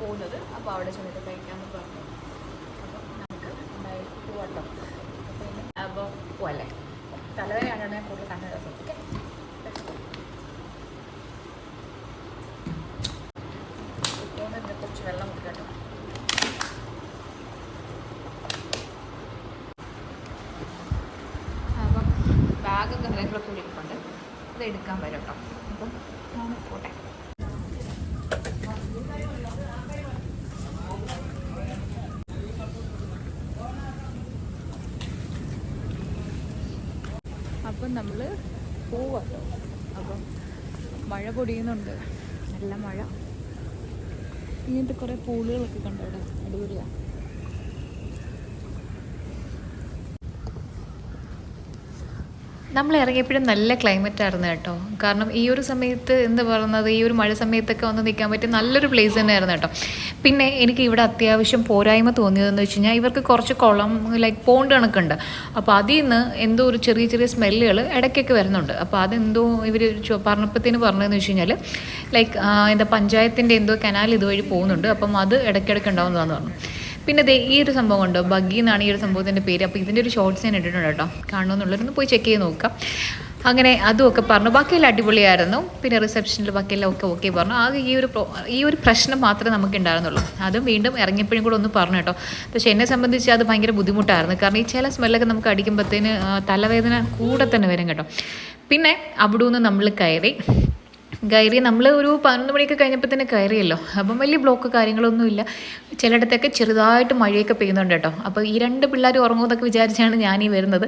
പോകുന്നത്. അപ്പോൾ അവിടെ ചെന്നിട്ട് കഴിക്കാമെന്ന് പറഞ്ഞു. അപ്പോൾ നമുക്ക് എന്തായാലും പോവാട്ടോ അപ്പോൾ പോവല്ലേ തലവേദനയാണ് ഞാൻ കൂടുതൽ കണ്ടത് ഓക്കെ പോകുന്നതിന് കുറച്ച് വെള്ളം കുടിക്കട്ടോ അപ്പം ബാഗും കാര്യങ്ങളൊക്കെ ഇവിടെ ഇരിപ്പുണ്ട് അത് എടുക്കാൻ വരും കേട്ടോ. അപ്പം ഞാൻ പോട്ടെ. അപ്പം നമ്മൾ പോവാട്ടോ അപ്പം മഴ പൊടിയുന്നുണ്ട്. നല്ല മഴ. ഇങ്ങനത്തെ കുറേ പൂളുകളൊക്കെ കണ്ടോ ഇവിടെ അടിപൊളിയാണ് നമ്മൾ ഇറങ്ങിയപ്പോഴും നല്ല ക്ലൈമറ്റ് ആയിരുന്നു കേട്ടോ. കാരണം ഈ ഒരു സമയത്ത് എന്ത് പറയുന്നത്? ഈ ഒരു മഴ സമയത്തൊക്കെ വന്ന് നിൽക്കാൻ പറ്റിയ നല്ലൊരു പ്ലേസ് തന്നെയായിരുന്നു കേട്ടോ. പിന്നെ എനിക്ക് ഇവിടെ അത്യാവശ്യം പോരായ്മ തോന്നിയതെന്ന് വെച്ച് കഴിഞ്ഞാൽ ഇവർക്ക് കുറച്ച് കുളം ലൈക്ക് പോണ്ട് കണക്കുണ്ട്. അപ്പോൾ അതിൽ നിന്ന് എന്തോ ഒരു ചെറിയ ചെറിയ സ്മെല്ലുകൾ ഇടയ്ക്കൊക്കെ വരുന്നുണ്ട്. അപ്പോൾ അതെന്തോ ഇവർ പറഞ്ഞപ്പത്തേന് പറഞ്ഞതെന്ന് വെച്ച് കഴിഞ്ഞാൽ ലൈക്ക് എന്താ പഞ്ചായത്തിന്റെ എന്തോ കനാൽ ഇതുവഴി പോകുന്നുണ്ട്. അപ്പം അത് ഇടയ്ക്കിടയ്ക്ക് ഉണ്ടാവുന്നതാണെന്ന് പറഞ്ഞു. പിന്നെ ദേ ഈ ഒരു സംഭവം ഉണ്ടോ ബഗ്ഗി എന്നാണ് ഈ ഒരു സംഭവത്തിന്റെ പേര്. അപ്പോൾ ഇതിന്റെ ഒരു ഷോർട്സ് ഞാൻ ഇട്ടിട്ടുണ്ട് കേട്ടോ. കാണണമെന്നുള്ളവരൊന്ന് പോയി ചെക്ക് ചെയ്ത് നോക്കാം. അങ്ങനെ അതും ഒക്കെ പറഞ്ഞു. ബാക്കിയെല്ലാം അടിപൊളിയായിരുന്നു. പിന്നെ റിസപ്ഷനിൽ ബാക്കിയെല്ലാം ഒക്കെ ഓക്കെ പറഞ്ഞു. ആകെ ഈ ഒരു ഈ ഒരു പ്രശ്നം മാത്രമേ നമുക്ക് ഉണ്ടായിരുന്നുള്ളൂ. അതും വീണ്ടും ഇറങ്ങിയപ്പോഴും കൂടെ ഒന്ന് പറഞ്ഞു കേട്ടോ. പക്ഷേ എന്നെ സംബന്ധിച്ച് അത് ഭയങ്കര ബുദ്ധിമുട്ടായിരുന്നു. കാരണം ഈ ചില സ്മെല്ലൊക്കെ നമുക്ക് അടിക്കുമ്പോഴത്തേന് തലവേദന കൂടെ തന്നെ വരും കേട്ടോ. പിന്നെ അവിടെ നിന്ന് നമ്മൾ കയറി. കയറി നമ്മൾ ഒരു പതിനൊന്ന് മണിയൊക്കെ കഴിഞ്ഞപ്പോൾ തന്നെ കയറിയല്ലോ. അപ്പം വലിയ ബ്ലോക്ക് കാര്യങ്ങളൊന്നുമില്ല ചിലയിടത്തൊക്കെ ചെറുതായിട്ട് മഴയൊക്കെ പെയ്യുന്നുണ്ട് കേട്ടോ. അപ്പോൾ ഈ രണ്ട് പിള്ളേർ ഉറങ്ങുമെന്നൊക്കെ വിചാരിച്ചാണ് ഞാനീ വരുന്നത്.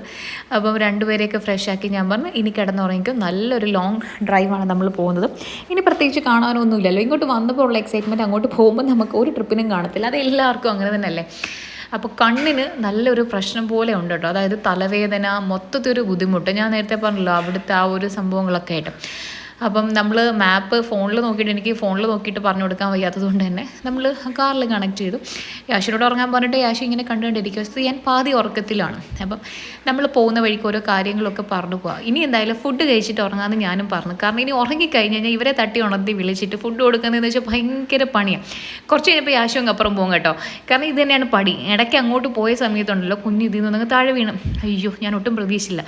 അപ്പം രണ്ടുപേരെയൊക്കെ ഫ്രഷ് ആക്കി ഞാൻ പറഞ്ഞു ഇനി കിടന്നുറങ്ങിക്കും. നല്ലൊരു ലോങ് ഡ്രൈവാണ് നമ്മൾ പോകുന്നത്. ഇനി പ്രത്യേകിച്ച് കാണാനൊന്നുമില്ലല്ലോ. ഇങ്ങോട്ട് വന്നപ്പോൾ ഉള്ള എക്സൈറ്റ്മെന്റ് അങ്ങോട്ട് പോകുമ്പോൾ നമുക്ക് ഒരു ട്രിപ്പിനും കാണത്തില്ല. അത് എല്ലാവർക്കും അങ്ങനെ തന്നെയല്ലേ? അപ്പോൾ കണ്ണിന് നല്ലൊരു പ്രശ്നം പോലെ ഉണ്ട് കേട്ടോ. അതായത് തലവേദന മൊത്തത്തിൽ ഒരു ബുദ്ധിമുട്ട്. ഞാൻ നേരത്തെ പറഞ്ഞല്ലോ അവിടുത്തെ ആ ഒരു സംഭവങ്ങളൊക്കെ ആയിട്ട്. അപ്പം നമ്മൾ മാപ്പ് ഫോണിൽ നോക്കിയിട്ട് എനിക്ക് ഫോണിൽ നോക്കിയിട്ട് പറഞ്ഞു കൊടുക്കാൻ വയ്യാത്തത് കൊണ്ട് തന്നെ നമ്മൾ കാറിൽ കണക്ട് ചെയ്തു. യാഷിനോട് ഉറങ്ങാൻ പറഞ്ഞിട്ട് യാഷി ഇങ്ങനെ കണ്ടുകൊണ്ടിരിക്കുക പക്ഷേ ഞാൻ പാതി ഉറക്കത്തിലാണ്. അപ്പം നമ്മൾ പോകുന്ന വഴിക്ക് ഓരോ കാര്യങ്ങളൊക്കെ പറഞ്ഞു പോവാം. ഇനി എന്തായാലും ഫുഡ് കഴിച്ചിട്ട് ഉറങ്ങാമെന്ന് ഞാനും പറഞ്ഞു. കാരണം ഇനി ഉറങ്ങിക്കഴിഞ്ഞ് കഴിഞ്ഞാൽ ഇവരെ തട്ടി ഉണർത്തി വിളിച്ചിട്ട് ഫുഡ് കൊടുക്കുന്നതെന്ന് വെച്ചാൽ ഭയങ്കര പണിയാണ് കുറച്ച് കഴിഞ്ഞപ്പോൾ യാശു അങ്ങ് അപ്പുറം പോകും കേട്ടോ. കാരണം ഇത് തന്നെയാണ് പടി ഇടയ്ക്ക് അങ്ങോട്ട് പോയ സമയത്തുണ്ടല്ലോ കുഞ്ഞ് ഇതിൽ നിന്ന് താഴെ വീണു. അയ്യോ ഞാൻ ഒട്ടും പ്രതീക്ഷിച്ചില്ല.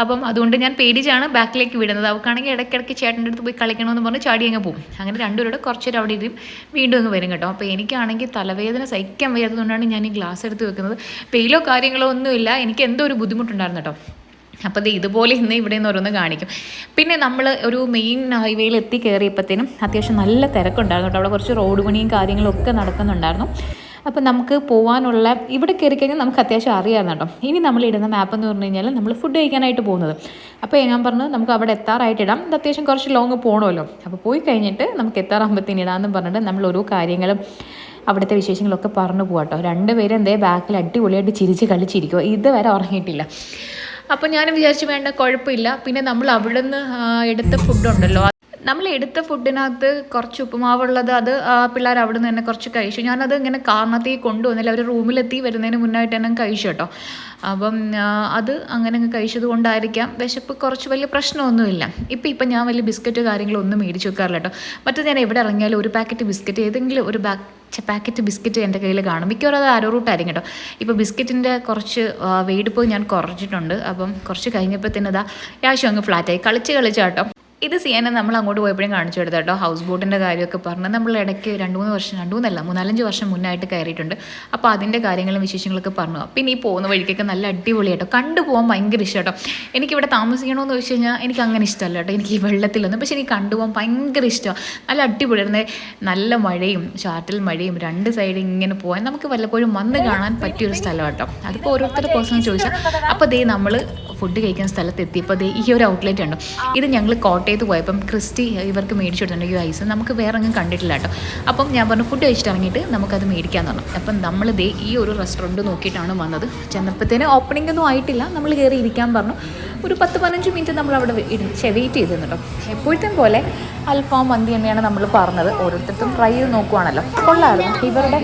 അപ്പം അതുകൊണ്ട് ഞാൻ പേടിച്ചാണ് ബാക്കിലേക്ക് വിടുന്നത്. അവൾക്കാണെങ്കിൽ ഇടയ്ക്കിടയ്ക്ക് ചേട്ടന്റെ അടുത്ത് പോയി കളിക്കണമെന്ന് പറഞ്ഞ് ചാടി അങ്ങ് പോകും അങ്ങനെ രണ്ടുപേരോട് കുറച്ച് നേരം അവിടെ ഇരിക്കും വീണ്ടും അങ്ങ് വരും കേട്ടോ. അപ്പോൾ എനിക്കാണെങ്കിൽ തലവേദന സഹിക്കാൻ വയ്യാത്തതുകൊണ്ടാണ് ഞാൻ ഈ ഗ്ലാസ് എടുത്ത് വെക്കുന്നത്. പെയിലോ കാര്യങ്ങളോ ഒന്നുമില്ല എനിക്ക് എന്തോ ഒരു ബുദ്ധിമുട്ടുണ്ടായിരുന്നു കേട്ടോ. അപ്പോൾ ഇത് ഇതുപോലെ ഇന്ന് ഇവിടെ നിന്ന് ഓരോന്ന് കാണിക്കും. പിന്നെ നമ്മൾ ഒരു മെയിൻ ഹൈവേയിൽ എത്തി കയറിയപ്പോഴത്തേനും അത്യാവശ്യം നല്ല തിരക്കുണ്ടായിരുന്നു കേട്ടോ. അവിടെ കുറച്ച് റോഡ് പണിയും കാര്യങ്ങളും ഒക്കെ നടക്കുന്നുണ്ടായിരുന്നു. അപ്പോൾ നമുക്ക് പോകാനുള്ള ഇവിടെ കയറി കഴിഞ്ഞാൽ നമുക്ക് അത്യാവശ്യം അറിയാമായിരുന്നു കേട്ടോ. ഇനി നമ്മൾ ഇടുന്ന മാപ്പ് എന്ന് പറഞ്ഞു കഴിഞ്ഞാൽ നമ്മൾ ഫുഡ് കഴിക്കാനായിട്ട് പോകുന്നത്. അപ്പോൾ ഞാൻ പറഞ്ഞു നമുക്ക് അവിടെ എത്താറായിട്ട് ഇടാം. ഇത് അത്യാവശ്യം കുറച്ച് ലോങ് പോകണമല്ലോ അപ്പോൾ പോയി കഴിഞ്ഞിട്ട് നമുക്ക് എത്താറാകുമ്പോഴത്തേന് ഇടാമെന്ന് പറഞ്ഞിട്ട് നമ്മൾ ഓരോ കാര്യങ്ങളും അവിടുത്തെ വിശേഷങ്ങളൊക്കെ പറഞ്ഞു പോകാട്ടോ രണ്ടുപേരും എന്തേ ബാക്കിൽ അടിപൊളിയായിട്ട് ചിരിച്ച് കളിച്ചിരിക്കുക ഇതുവരെ ഉറങ്ങിയിട്ടില്ല. അപ്പോൾ ഞാനും വിചാരിച്ചു വേണ്ട കുഴപ്പമില്ല. പിന്നെ നമ്മൾ അവിടെ നിന്ന് എടുത്ത ഫുഡുണ്ടല്ലോ നമ്മൾ എടുത്ത ഫുഡിനകത്ത് കുറച്ച് ഉപ്പുമാവുള്ളത് അത് പിള്ളേർ അവിടെ നിന്ന് തന്നെ കുറച്ച് കഴിച്ചു. ഞാനത് ഇങ്ങനെ കാറിനകത്തേക്ക് കൊണ്ടുവന്നില്ല. അവർ റൂമിലെത്തി വരുന്നതിന് മുന്നായിട്ട് തന്നെ കഴിച്ചു കേട്ടോ. അപ്പം അത് അങ്ങനെ അങ്ങ് കഴിച്ചത് കൊണ്ടായിരിക്കാം. വിശപ്പ് കുറച്ച് വലിയ പ്രശ്നമൊന്നുമില്ല. ഇപ്പം ഇപ്പം ഞാൻ വലിയ ബിസ്ക്കറ്റ് കാര്യങ്ങളൊന്നും മേടിച്ച് വെക്കാറില്ല കേട്ടോ. മറ്റേ ഞാൻ എവിടെ ഇറങ്ങിയാലും ഒരു പാക്കറ്റ് ബിസ്ക്കറ്റ് ഏതെങ്കിലും ഒരു ബാക്ക് പാക്കറ്റ് ബിസ്ക്കറ്റ് എന്റെ കയ്യിൽ കാണും. മിക്കവാറും അത് ആരോ റൂട്ടായിരിക്കും കേട്ടോ. ഇപ്പോൾ ബിസ്ക്കറ്റിന്റെ കുറച്ച് വെയിടിപ്പോൾ ഞാൻ കുറച്ചിട്ടുണ്ട്. അപ്പം കുറച്ച് കഴിഞ്ഞപ്പോൾ തന്നെ ഇതാ രാശം അങ്ങ് ഫ്ലാറ്റായി കളിച്ച് കളിച്ചാട്ടോ ഇത് സിയാനെ നമ്മൾ അങ്ങോട്ട് പോയപ്പോഴും കാണിച്ചു കൊടുത്ത കേട്ടോ. ഹൗസ് ബോട്ടിന്റെ കാര്യമൊക്കെ പറഞ്ഞ് നമ്മൾ ഇടയ്ക്ക് രണ്ട് മൂന്ന് വർഷം രണ്ട് മൂന്നല്ല മൂന്നാലഞ്ച് വർഷം മുന്നായിട്ട് കയറിയിട്ടുണ്ട്. അപ്പോൾ അതിന്റെ കാര്യങ്ങളും വിശേഷങ്ങളൊക്കെ പറഞ്ഞു. പിന്നെ ഈ പോകുന്ന വഴിക്കൊക്കെ നല്ല അടിപൊളിയാട്ടോ കണ്ടു പോകാൻ ഭയങ്കര ഇഷ്ടം കേട്ടോ. എനിക്കിവിടെ താമസിക്കണമെന്ന് ചോദിച്ചു കഴിഞ്ഞാൽ എനിക്ക് അങ്ങനെ ഇഷ്ടമല്ല കേട്ടോ. എനിക്ക് ഈ വെള്ളത്തിലൊന്നും. പക്ഷേ എനിക്ക് കണ്ടുപോകാൻ ഭയങ്കര ഇഷ്ടമാണ് നല്ല അടിപൊളിയായിരുന്നു നല്ല മഴയും ചാറ്റൽ മഴയും രണ്ട് സൈഡിൽ ഇങ്ങനെ പോകാൻ നമുക്ക് വല്ലപ്പോഴും വന്ന് കാണാൻ പറ്റിയൊരു സ്ഥലം കേട്ടോ. അതിപ്പോൾ ഓരോരുത്തരുടെ പേഴ്സണൽ ചോദിച്ചാൽ അപ്പോൾ ദേ നമ്മൾ ഫുഡ് കഴിക്കുന്ന സ്ഥലത്ത് എത്തിയപ്പോൾ ഈ ഒരു ഔട്ട്ലെറ്റ് ഉണ്ട് ഇത് ഞങ്ങൾ കോട്ടയത്ത് പോയപ്പം ക്രിസ്റ്റി ഇവർക്ക് മേടിച്ചു കൊടുത്തിട്ടുണ്ട് ഈ ഐസ് നമുക്ക് വേറെ ഒന്നും കണ്ടിട്ടില്ല കേട്ടോ. അപ്പം ഞാൻ പറഞ്ഞു ഫുഡ് കഴിച്ചിട്ട് ഇറങ്ങിയിട്ട് നമുക്കത് മേടിക്കാമെന്ന് പറഞ്ഞു. അപ്പം നമ്മൾ ദേ ഈ ഒരു റെസ്റ്റോറന്റ് നോക്കിയിട്ടാണ് വന്നത്. ചെന്നപ്പോഴത്തേന് ഓപ്പണിംഗ് ഒന്നും ആയിട്ടില്ല. നമ്മൾ കയറി ഇരിക്കാൻ പറഞ്ഞു. ഒരു പത്ത് പതിനഞ്ച് മിനിറ്റ് നമ്മൾ അവിടെ വെയിറ്റ് ചെയ്തു കേട്ടോ. എപ്പോഴത്തെ പോലെ അൽഫാം മന്തി തന്നെയാണ് നമ്മൾ പറഞ്ഞത്. ഓരോരുത്തർക്കും ട്രൈ ചെയ്ത് നോക്കുവാണല്ലോ. കൊള്ളായിരുന്നു ഇവരുടെ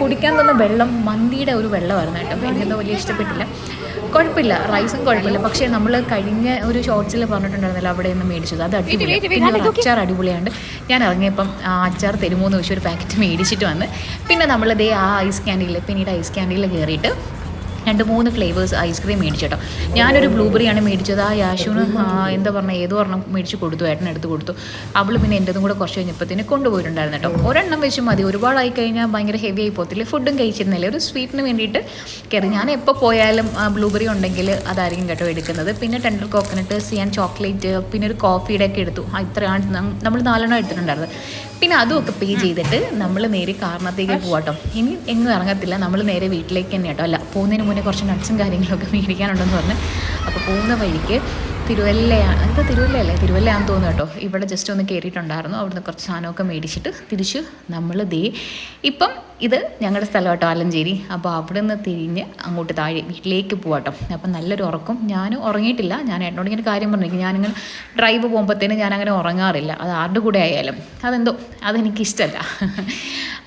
കുടിക്കാൻ തന്ന വെള്ളം മന്തിയുടെ ഒരു വെള്ളമായിരുന്നു കേട്ടോ. എനിക്കെന്തോ വലിയ ഇഷ്ടപ്പെട്ടില്ല. കുഴപ്പമില്ല. റൈസും കുഴപ്പമില്ല. പക്ഷേ നമ്മൾ കഴിഞ്ഞ ഒരു ഷോർട്സിൽ പറഞ്ഞിട്ടുണ്ടായിരുന്നല്ലോ അവിടെ നിന്ന് മേടിച്ചത്. അത് അടിപൊളിയാണ് പിന്നെ ഒരു അച്ചാർ അടിപൊളിയാണ് ഞാൻ ഇറങ്ങിയപ്പം ആ അച്ചാർ തരുമോ എന്ന് ചോദിച്ചു ഒരു പാക്കറ്റ് മേടിച്ചിട്ട് വന്ന്. പിന്നെ നമ്മൾ ദേ ആ ഐസ് ക്യാൻഡിയിൽ പിന്നീട് ഐസ് ക്യാൻഡിയിൽ കയറിയിട്ട് രണ്ട് മൂന്ന് ഫ്ലേവേഴ്സ് ഐസ്ക്രീം മേടിച്ചു കേട്ടോ ഞാനൊരു ബ്ലൂബെറിയാണ് മേടിച്ചത്. ആ യാശുവിന് എന്താ പറഞ്ഞാൽ ഏതോ ഒരെണ്ണം മേടിച്ച് കൊടുത്തു ഏട്ടൻ എടുത്ത് കൊടുത്തു. അവൾ പിന്നെ എന്റെതും കൂടെ കുറച്ച് കഴിഞ്ഞപ്പോഴത്തേന് കൊണ്ടുപോയിട്ടുണ്ടായിരുന്നു കേട്ടോ. ഒരെണ്ണം വെച്ച് മതി. ഒരുപാടായി കഴിഞ്ഞാൽ ഭയങ്കര ഹെവി ആയി പോകത്തില്ല. ഫുഡും കഴിച്ചിരുന്നില്ല. ഒരു സ്വീറ്റിന് വേണ്ടിയിട്ട് കയറി ഞാൻ എപ്പോൾ പോയാലും ബ്ലൂബെറി ഉണ്ടെങ്കിൽ അതായിരിക്കും കേട്ടോ എടുക്കുന്നത്. പിന്നെ ടെൻഡർ കോക്കനട്ട് സിയാൻ ചോക്ലേറ്റ് പിന്നെ ഒരു കോഫിയുടെ ഒക്കെ എടുത്തു. ഇത്രയാണ്. നമ്മൾ നാലെണ്ണം എടുത്തിട്ടുണ്ടായിരുന്നത്. പിന്നെ അതും ഒക്കെ പേ ചെയ്തിട്ട് നമ്മൾ നേരെ കാരണത്തേക്ക് പോവാട്ടോ. ഇനി എങ്ങും ഇറങ്ങത്തില്ല. നമ്മൾ നേരെ വീട്ടിലേക്ക് തന്നെ കേട്ടോ അല്ല പോകുന്നതിന് മുന്നേ കുറച്ച് നട്ട്സും കാര്യങ്ങളൊക്കെ മേടിക്കാനുണ്ടെന്ന് പറഞ്ഞ്. അപ്പോൾ പോകുന്ന വഴിക്ക് തിരുവല്ലയാണ് എന്താ തിരുവല്ലയല്ലേ? തിരുവല്ലയാണെന്ന് തോന്നുന്നു കേട്ടോ. ഇവിടെ ജസ്റ്റ് ഒന്ന് കയറിയിട്ടുണ്ടായിരുന്നു അവിടുന്ന് കുറച്ച് സാധനമൊക്കെ മേടിച്ചിട്ട് തിരിച്ച് നമ്മൾ ദേ ഇപ്പം ഇത് ഞങ്ങളുടെ സ്ഥലം കേട്ടോ ആലഞ്ചേരി. അപ്പോൾ അവിടെ നിന്ന് തിരിഞ്ഞ് അങ്ങോട്ട് താഴെ വീട്ടിലേക്ക് പോവാട്ടോ അപ്പം നല്ലൊരു ഉറക്കം. ഞാൻ ഉറങ്ങിയിട്ടില്ല. ഞാൻ ഏട്ടനോട് ഇങ്ങനെ കാര്യം പറഞ്ഞിരിക്കും ഞാനിങ്ങനെ ഡ്രൈവ് പോകുമ്പോഴത്തേനും ഞാനങ്ങനെ ഉറങ്ങാറില്ല. അത് ആരുടെ കൂടെ ആയാലും. അതെന്തോ? അതെനിക്കിഷ്ടമല്ല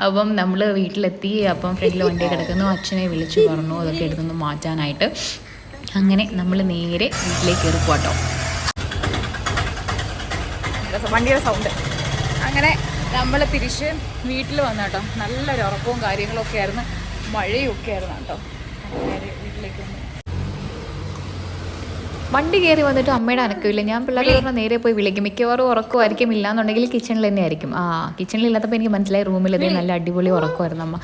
അപ്പം നമ്മൾ വീട്ടിലെത്തി. അപ്പം ഫ്രണ്ടിൽ വണ്ടി കിടക്കുന്നു അച്ഛനെ വിളിച്ചു പറഞ്ഞു. അതൊക്കെ എടുത്തൊന്ന് മാറ്റാനായിട്ട്. അങ്ങനെ നമ്മൾ നേരെ വീട്ടിലേക്ക് കയറി പോട്ടോ വണ്ടിയുടെ സൗണ്ട് അങ്ങനെ നമ്മൾ തിരിച്ച് വീട്ടിൽ വന്നു കേട്ടോ നല്ലൊരു ഉറക്കവും കാര്യങ്ങളൊക്കെ ആയിരുന്നു. മഴയും ഒക്കെ ആയിരുന്നു കേട്ടോ. വീട്ടിലേക്ക് വന്നു. വണ്ടി കയറി വന്നിട്ട് അമ്മയുടെ അനക്കമില്ല. ഞാൻ പിള്ളേർ പറഞ്ഞാൽ നേരെ പോയി വിളിക്കും. മിക്കവാറും ഉറക്കമായിരിക്കും ഇല്ലാന്നുണ്ടെങ്കിൽ കിച്ചണിൽ തന്നെ ആയിരിക്കും ആ കിച്ചണിൽ ഇല്ലാത്തപ്പോൾ എനിക്ക് മനസ്സിലായി റൂമിൽ അതേ നല്ല അടിപൊളി ഉറക്കമായിരുന്നു അമ്മ.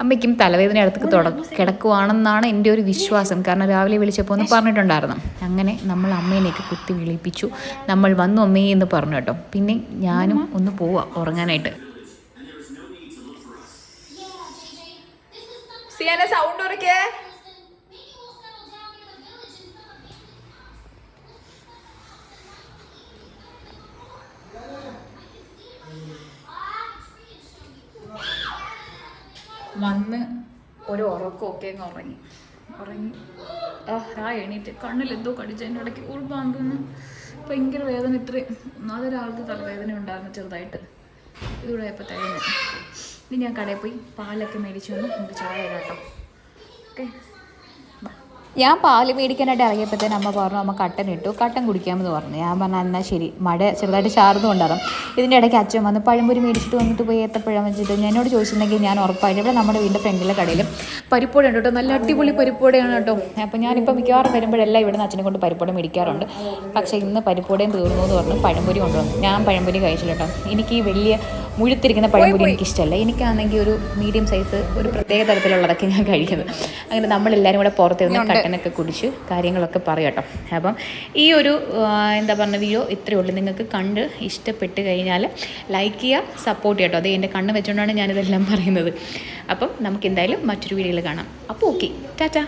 അമ്മയ്ക്കും തലവേദന അടുത്തേക്ക് തുട കിടക്കുവാണെന്നാണ് എന്റെ ഒരു വിശ്വാസം. കാരണം രാവിലെ വിളിച്ചപ്പോൾ ഒന്ന് പറഞ്ഞിട്ടുണ്ടായിരുന്നു. അങ്ങനെ നമ്മൾ അമ്മേനെയൊക്കെ കുത്തി വിളിപ്പിച്ചു. നമ്മൾ വന്നു അമ്മേ എന്ന് പറഞ്ഞു കേട്ടോ. പിന്നെ ഞാനും ഒന്ന് പോവാം ഉറങ്ങാനായിട്ട്. സൗണ്ട് ഉറക്കേ വന്ന് ഒരു ഉറക്കമൊക്കെ അങ്ങ് ഉറങ്ങി. ഉറങ്ങി. ആ ആ എണീറ്റ് കണ്ണിൽ എന്തോ കടിച്ചതിന്റെ ഇടയ്ക്ക് ഉൾപ്പാൻ തോന്നുന്നു ഭയങ്കര വേദന ഇത്രയും. ഒന്നാമതൊരാൾക്ക് തലവേദന ഉണ്ടായിരുന്നു ചെറുതായിട്ട്. ഇതുകൂടെ ആയപ്പോൾ തരുന്നു ഇനി ഞാൻ കടയിൽ പോയി പാലൊക്കെ മേടിച്ചു വന്ന് നമുക്ക് ചായ കേട്ടോ ഓക്കെ. ഞാൻ പാൽ മേടിക്കാനായിട്ട് ഇറങ്ങിയപ്പോഴത്തേന് അമ്മ പറഞ്ഞു അമ്മ കട്ടൻ ഇട്ടു കട്ടൻ കുടിക്കാമെന്ന് പറഞ്ഞു. ഞാൻ പറഞ്ഞു എന്നാൽ ശരി മഴ ചെറുതായിട്ട് ചാർന്നുകൊണ്ടാകും ഇതിന്റെ ഇടയ്ക്ക് അച്ഛൻ വന്ന് പഴംപൊരി മേടിച്ചിട്ട് വന്നിട്ട് പോയി ഏത്തപ്പഴം വെച്ചിട്ട്? എന്നോട് ചോദിച്ചിട്ടുണ്ടെങ്കിൽ ഞാൻ ഉറപ്പായിട്ട് ഇവിടെ നമ്മുടെ വീടിന്റെ ഫ്രണ്ടിലെ കടയിലും പരിപ്പോട ഉണ്ട് കേട്ടോ നല്ല അടിപൊളി പരിപ്പോടയാണ് കേട്ടോ. അപ്പോൾ ഞാനിപ്പോൾ മിക്കവാറും വരുമ്പോഴെല്ലാം ഇവിടെ നിന്ന് അച്ഛനെ കൊണ്ട് പരിപ്പോട മേടിക്കാറുണ്ട്. പക്ഷേ ഇന്ന് പരിപ്പോടയും തീർന്നു എന്ന് പറഞ്ഞു പഴംപൊരി കൊണ്ടുവന്നു. ഞാൻ പഴംപൊരി കഴിച്ചില്ല കേട്ടോ. എനിക്ക് ഈ വലിയ മുഴുത്തിരിക്കുന്ന പഴംപൊരി എനിക്കിഷ്ടമല്ല എനിക്കാണെങ്കിൽ ഒരു മീഡിയം സൈസ് ഒരു പ്രത്യേക തരത്തിലുള്ളതൊക്കെ ഞാൻ കഴിക്കുന്നത്. അങ്ങനെ നമ്മളെല്ലാവരും കൂടെ പുറത്ത് നിന്ന് കട്ടനൊക്കെ കുടിച്ച് കാര്യങ്ങളൊക്കെ പറയട്ടോ കേട്ടോ. അപ്പം ഈ ഒരു എന്താ പറഞ്ഞ വീഡിയോ ഇത്രയേ ഉള്ളൂ. നിങ്ങൾക്ക് കണ്ട് ഇഷ്ടപ്പെട്ട് കഴിഞ്ഞാൽ ലൈക്ക് ചെയ്യുക സപ്പോർട്ട് ചെയ്യട്ടോ അത് എന്റെ കണ്ണ് വെച്ചുകൊണ്ടാണ് ഞാനിതെല്ലാം പറയുന്നത്. അപ്പം നമുക്ക് എന്തായാലും മറ്റൊരു വീഡിയോയിൽ കാണാം. അപ്പോൾ ഓക്കെ ടാറ്റാ.